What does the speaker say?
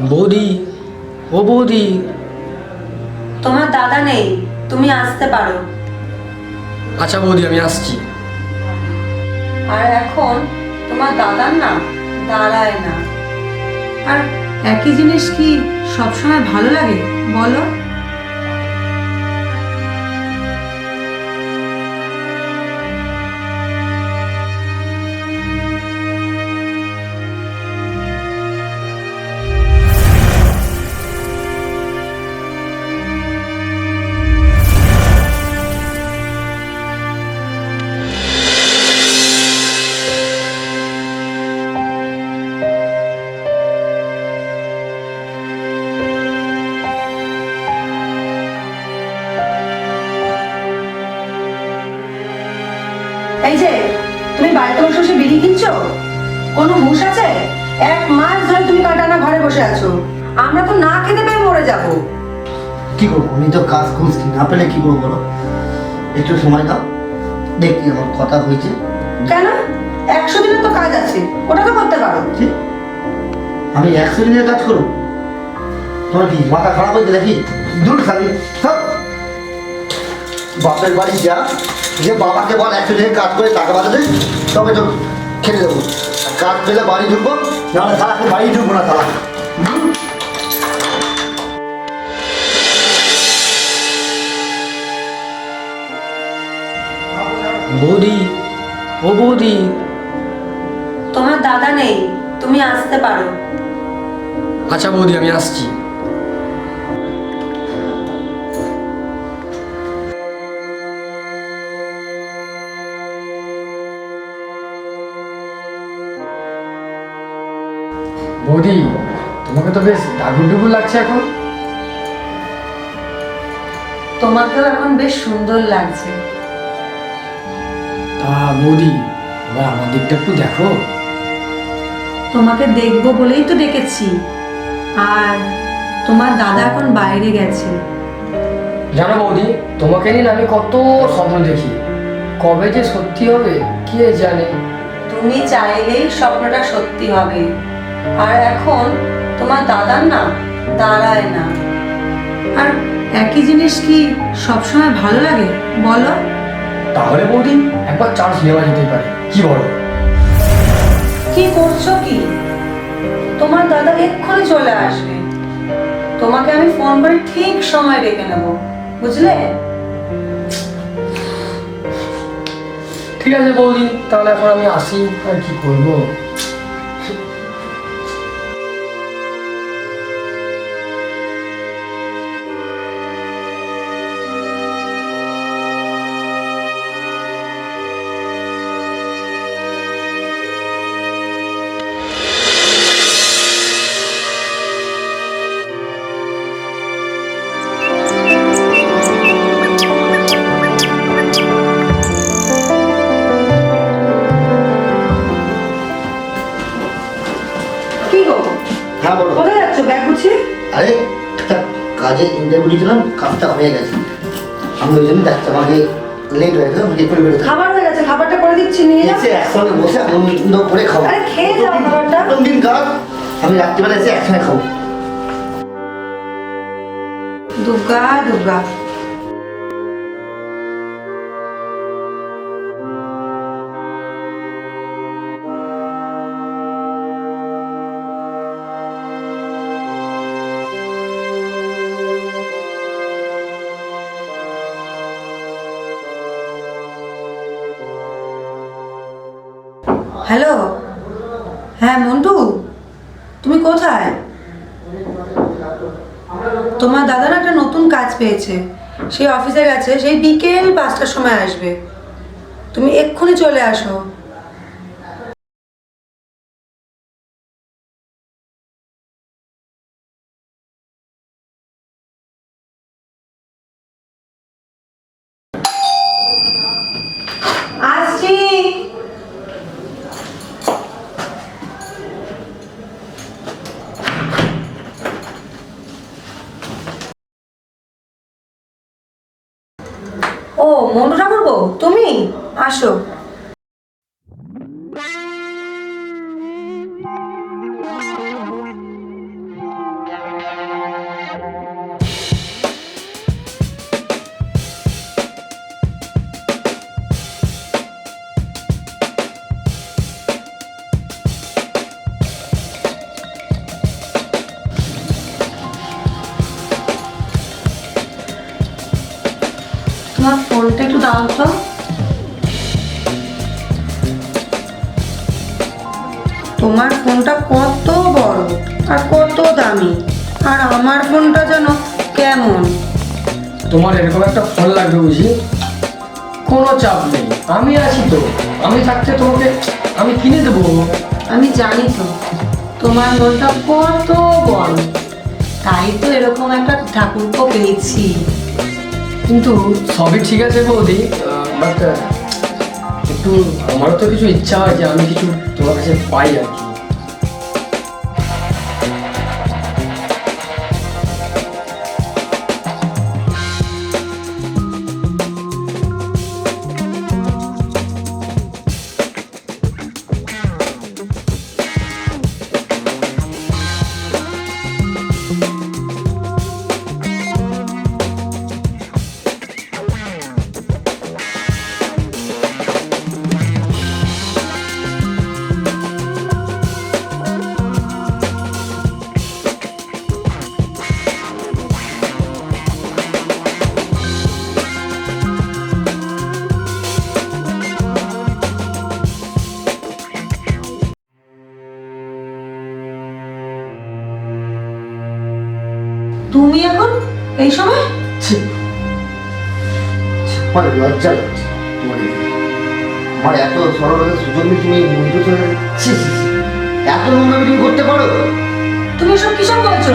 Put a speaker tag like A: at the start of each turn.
A: বৌদি ও বৌদি।
B: তোমার দাদা নেই তুমি আসতে পারো।
A: আচ্ছা বৌদি আমি আসছি।
B: আর এখন তোমার দাদার না দাঁড়ায় না। আর একই জিনিস কি সবসময় ভালো লাগে? বলো। এই যে তুমি বাড়িতে বসে বসে বিড়ি কিনছো? কোনো হুঁশ আছে? এক মাস ধরে তুমি কাটানা ঘরে বসে আছো। আমরা তো না খেতে পেয়ে মরে যাব।
C: কি করব? আমি তো কাজ খুঁজছি। না পেলে কি করব বলো? একটু সময় দাও। দেখি আমার কথা হয়েছে।
B: কেন? একশো দিনের তো কাজ আছে। ওটা তো করতে পারো।
C: আমি একশো দিনের কাজ করব? তোমার কি মাথা খারাপ হয়েছে নাকি? দূর খালি সব বাপের বাড়ি যা যে বাবাকে বল একশো দিনের কাজ করে টাকা বাঁচাতে তবে তো খেতে দেবো। কাজ পেলে বাড়ি ঢুকবো নাহলে সারাকে বাড়ি ঢুকবো না তারা।
A: বৌদি ও বৌদি।
B: তোমার দাদা নেই তুমি আসতে পারো।
A: আচ্ছা বৌদি আমি আসছি। বেশ লাগছে এখন।
B: তোমাকেও এখন বেশ সুন্দর লাগছে।
A: তা বৌদি এবার আমার দিকটা একটু দেখো।
B: তোমাকে দেখব বলেই তো ডেকেছি। আর তোমার দাদা এখন বাইরে গেছে।
A: জানো বৌদি তোমাকে নিয়ে আমি কত স্বপ্ন দেখি। কবে যে সত্যি হবে কে জানে।
B: তুমি চাইলেই স্বপ্নটা সত্যি হবে। আর এখন তোমার দাদার না দাঁড়ায় না। আর একই জিনিস কি সবসময় ভালো লাগে? বলো।
A: তাহলে বৌদি একবার চান্স নেওয়া যেতেই পারে। কি বলো?
B: কি করছ কি? তোমার দাদা এক্ষুনি চলে আসবে। তোমাকে আমি ফোন করে ঠিক সময় ডেকে নেব। বুঝলে?
A: ঠিক আছে বৌদি তাহলে এখন আমি আসি। আর কি করব?
C: কাজে ইন্টারভিউ কাজটা হয়ে গেছে। আমি ওই জন্য যাচ্ছি আমাকে লেট হয়ে গেছে আমাকে একটু বেরোতে
B: খাবার হয়ে গেছে খাবারটা করে দিচ্ছি নিয়ে
C: এসে একসঙ্গে বসে আনন্দ করে খাব।
B: আরে খেয়ে যাও খাবারটা।
C: দিন কাজ আমি রাত্রিবেলা এসে একসঙ্গে খাব।
B: দুর্গা দুর্গা হ্যালো? হ্যাঁ মন্টু, তুমি কোথায়? তোমার দাদা না একটা নতুন কাজ পেয়েছে। সেই অফিসে গেছে, সেই বিকেল পাঁচটার সময় আসবে। তুমি এক্ষুনি চলে আসো। তুমি আসো। তোমার ফোনটা একটু দাও তো। তোমার ফোনটা কত বড় আর কত দামি? আর আমার ফোনটা যেন কেমন?
A: তোমার এরকম একটা ফোন লাগবে বুঝি কোনো চাপ নেই। আমি আছি তো। আমি থাকতে তোমাকে আমি কিনে দেবো।
B: আমি জানি তো। তোমার মনটা কত বড়? তাই তো এরকম একটা ঠাকুরপো পেয়েছি।
A: কিন্তু সবই ঠিক আছে বৌদি বাট একটু আমারও তো কিছু ইচ্ছা হয় যে আমি কিছু তোমার কাছে পাই আর কি।
B: তুমি এখন এই সময়?
C: লজ্জা লাগছে আমার এত সরলতার সুযোগ তুমি বন্ধু চলে। এত নোংরা করতে পারো?
B: তুমি সব কিসব বলছো?